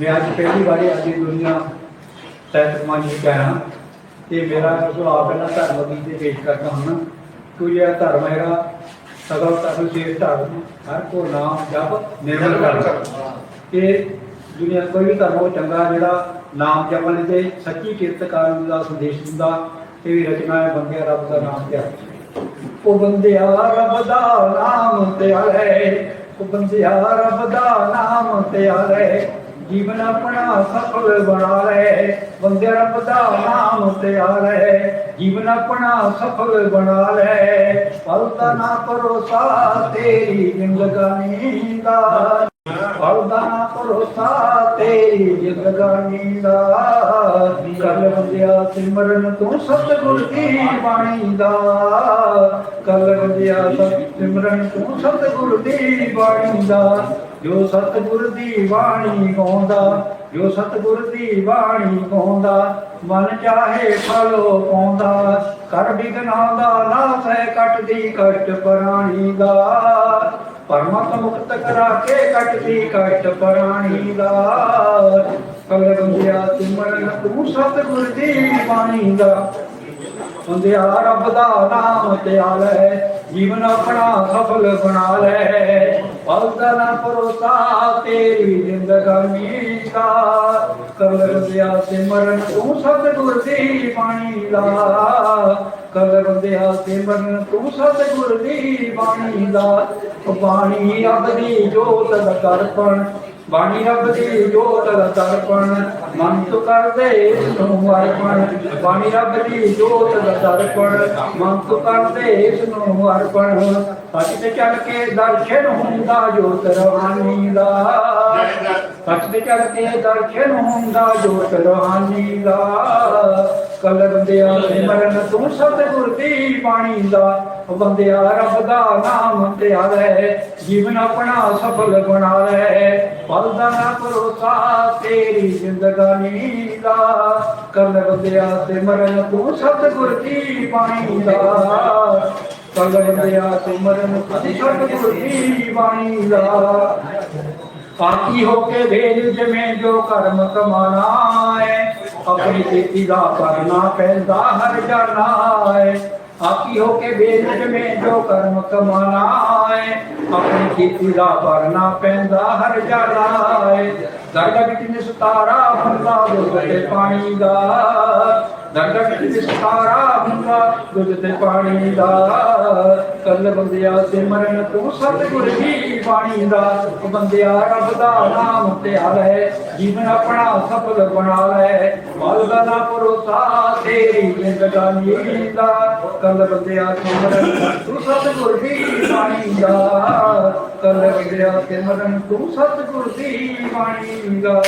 ਮੈਂ ਅੱਜ ਪਹਿਲੀ ਵਾਰੀ ਅੱਜ ਦੁਨੀਆ ਤਹਿਤ ਮੰਚ ਵਿੱਚ ਆਇਆ। ਤੇ ਮੇਰਾ ਸੁਭਾਅ ਪਹਿਲਾਂ ਧਰਮ ਦੀ ਤੇ ਪੇਸ਼ ਕਰਦਾ ਹਾਂ। ਕਿ ਇਹ ਧਰਮ ਹੈਗਾ ਸਗਲ ਧਰਮ ਸ਼ੇਸ਼ ਧਰਮ ਹਰ ਕੋ ਨਾਮ ਜਪ ਨਿਰਮਲ ਕਰ ਕਿ ਦੁਨੀਆ ਕੋਈ ਵੀ ਧਰਮ ਉਹ ਚੰਗਾ ਜਿਹੜਾ ਨਾਮ ਜਪਣ ਤੇ ਸੱਚੀ ਕਿਰਤ ਕਰਨ ਦਾ ਸੰਦੇਸ਼ ਦਿੰਦਾ ਇਹ ਵੀ ਰਚਨਾ ਹੈ ਬੰਦਿਆ ਰੱਬ ਦਾ ਨਾਮ ਧਿਆਨ ਉਹ ਬੰਦਿਆ ਰੱਬ ਦਾ ਨਾਮ ਧਿਆਲੇ ਉਹ ਬੰਦਿਆ ਰੱਬ ਦਾ ਨਾਮ ਧਿਆਲੇ ਜੀਵਨ ਆਪਣਾ ਸਫਲ ਬਣਾ ਲੈ ਬੰਦਿਆ ਰੱਬ ਦਾ ਨਾਮ ਧਿਆਲੇ ਜੀਵਨ ਆਪਣਾ ਸਫਲ ਬਣਾ ਲੈ ਪਲਤਾ ਨਾ ਭਰੋਸਾ, ਤੇਰੀ ਜ਼ਿੰਦਗਾਨੀ ਦਾ। ਪਲਦਾ ਨਾ ਭਰੋਸਾ, ਤੇਰੀ ਜ਼ਿੰਦਗਾਨੀ ਦਾ। ਕਰ ਬੰਦਿਆ ਸਿਮਰਨ ਤੂੰ ਸਤਿਗੁਰ ਦੀ ਬਾਣੀ ਦਾ। ਕਰ ਬੰਦਿਆ ਸਿਮਰਨ ਤੂੰ ਸਤਿਗੁਰ ਦੀ ਬਾਣੀ ਦਾ। ਜੋ ਸਤਿਗੁਰ ਦੀ ਬਾਣੀ ਗਾਉਂਦਾ, ਜੋ ਸਤਿਗੁਰ ਦੀ ਬਾਣੀ ਗਾਉਂਦਾ, ਮਨ ਚਾਹੇ ਫਲੋ ਪਾਉਂਦਾ, ਕਰ ਬਿਗਨਾ ਦਾ ਨਾਸ ਹੈ ਕੱਟਦੀ ਕਸ਼ਟ ਪਰਾਣੀ ਦਾ। ਪਰਮਤ ਮੁਕਤ ਕਰਾ ਕੇ ਕੱਟਦੀ ਕਸ਼ਟ ਪਰਾਣੀ ਦਾ। ਕਲ ਬੰਦਿਆ ਸਿਮਰਨ ਤੂੰ ਸਤਿਗੁਰ ਦੀ ਬਾਣੀ ਦਾ। ਬੰਦਿਆ ਰੱਬ ਦਾ ਨਾਮ ਧਿਆਲੇ ਜੀਵਨ ਆਪਣਾ ਸਫਲ ਬਣਾ ਲੈ। ਪਲਦਾ ਨਾ ਭਰੋਸਾ, ਤੇਰੀ ਜ਼ਿੰਦਗਾਨੀ ਦਾ। ਕਰ ਬੰਦਿਆ ਸਿਮਰਨ ਤੂੰ ਸਤਿਗੁਰ ਦੀ ਬਾਣੀ ਦਾ ਕਰ ਬੰਦਿਆ ਸਿਮਰਨ ਤੂੰ ਸਤਿਗੁਰ ਦੀ ਬਾਣੀ ਦਾ ਉਹ ਬਾਣੀ ਰੱਬ ਜੋਤ ਦਾ ਦਰਪਣ ਬਾਣੀ ਰੱਬ ਦੀ ਜੋਤ ਦਾ ਦਰਪਣ, ਮਨ ਤੋਂ ਕਰਦੇ ਨੂੰ ਅਰਪਣ। ਬਾਣੀ ਰੱਬ ਦੀ ਜੋਤ ਦਰਪਣ, ਮਨ ਤੋਂ ਕਰਦੇ ਨੂੰ ਅਰਪਣ। ਸੱਚ ਤੇ ਚੱਲ ਕੇ ਦਰਸ਼ਨ ਹੁੰਦਾ ਜੋਤ ਰਵਾਨੀ ਦਾ। ਸੱਚ ਤੇ ਚੱਲ ਕੇ ਦਰਸ਼ਨ ਹੁੰਦਾ ਜੋਤ ਰਵਾਨੀ ਦਾ। ਕਲਰ ਬੰਦਿਆ ਸਿਮਰਨ ਤੂੰ ਸਤਿਗੁਰ ਦੀ ਬਾਣੀ ਦਾ। ਬੰਦਿਆ ਰੱਬ ਦਾ ਨਾਮ ਧਿਆਲੇ ਜੀਵਨ ਆਪਣਾ ਸਫਲ ਬਣਾ ਲੈ ਪਲਦਾ ਨਾ ਭਰੋਸਾ, ਤੇਰੀ ਜ਼ਿੰਦਗਾਨੀ ਦਾ। ਕਰ ਬੰਦਿਆ ਸਿਮਰਨ ਤੂੰ ਸਤਿਗੁਰ ਦੀ ਬਾਣੀ ਦਾ ਕਰ ਬੰਦਿਆ ਸਿਮਰਨ ਤੂੰ ਸਤਿਗੁਰ ਦੀ ਬਾਣੀ ਦਾ ਆਕੀ ਹੋ ਕੇ ਵੇਲ ਜਿਵੇਂ ਜੋ ਕਰਮ ਕਮਾਣਾ ਹੈ ਆਪਣੀ ਖੇਤੀ ਦਾ ਕਰਨਾ ਪੈਂਦਾ ਹਰ ਜਾਣਾ ਹੈ ਆਕੀ ਹੋ ਕੇ ਵੇਲ ਜਿਵੇਂ ਜੋ ਕਰਮ ਕਮਾਣਾ ਹੈ ਆਪਣੀ ਖੇਤੀ ਦਾ ਕਰਨਾ ਪੈਂਦਾ, ਹਰ ਜਾਣਾ ਦਰਗਾਹ ਵਿੱਚ ਨਿਸਤਾਰਾ ਹੁੰਦਾ ਦੁੱਧ ਤੇ ਪਾਣੀ ਦਾ, ਦਰਗਾਹ ਵਿੱਚ ਨਿਸਤਾਰਾ ਹੁੰਦਾ ਦੁੱਧ ਤੇ ਪਾਣੀ ਦਾ। ਕੱਲ ਬੰਦਿਆ ਸਿਮਰਨ ਤੂੰ ਸਤਿਗੁਰ ਦੀ ਬਾਣੀ ਦਾ। ਬੰਦਿਆ ਰੱਬ ਦਾ ਨਾਮ ਧਿਆਲੇ ਜੀਵਨ ਆਪਣਾ ਸਫਲ ਬਣਾ ਲੈ। ਮਲ ਦਾ ਨਾ ਭਰੋਸਾ ਤੇਰੀ ਜ਼ਿੰਦਗਾਨੀ ਦਾ ਕੱਲ ਬੰਦਿਆ ਸਿਮਰਨ ਤੂੰ ਸਤਿਗੁਰ ਦੀ ਬਾਣੀ ਦਾ ਕੱਲ ਬੰਦਿਆ ਸਿਮਰਨ ਤੂੰ ਸਤਿਗੁਰ ਦੀ ਬਾਣੀ ਦਾ